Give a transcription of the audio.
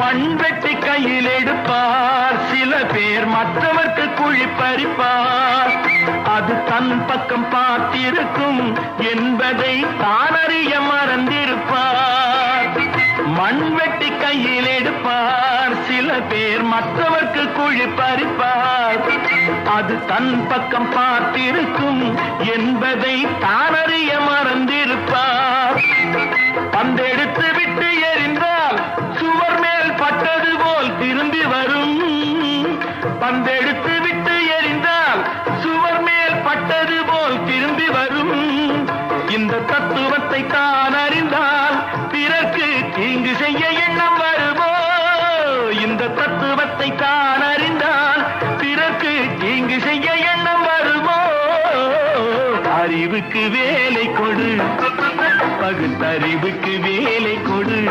மண்வெட்டி கையில் எடுப்பார். சில பேர் மற்றவர்க்கு குழி பறிப்பார். அது தன் பக்கம் பார்த்திருக்கும் என்பதை தானறிய மறந்திருப்பார். மண்வெட்டி கையில் எடுப்பார். சில பேர் மற்றவர்க்கு குழி பறிப்பார். அது தன் பக்கம் பார்த்திருக்கும் என்பதை தானறிய பந்தெடுத்து விட்டு எறிந்தால் சுவர் மேல் பட்டது போல் திரும்பி வரும். இந்த தத்துவத்தை தான் அறிந்தால் பிறர்க்கு தீங்கு செய்ய எண்ணம் வருமோ? இந்த தத்துவத்தை தான் அறிந்தால் பிறர்க்கு தீங்கு செய்ய எண்ணம் வருமோ? அறிவுக்கு வேலை கொடு. பகுத்தறிவுக்கு வேலை கொடு.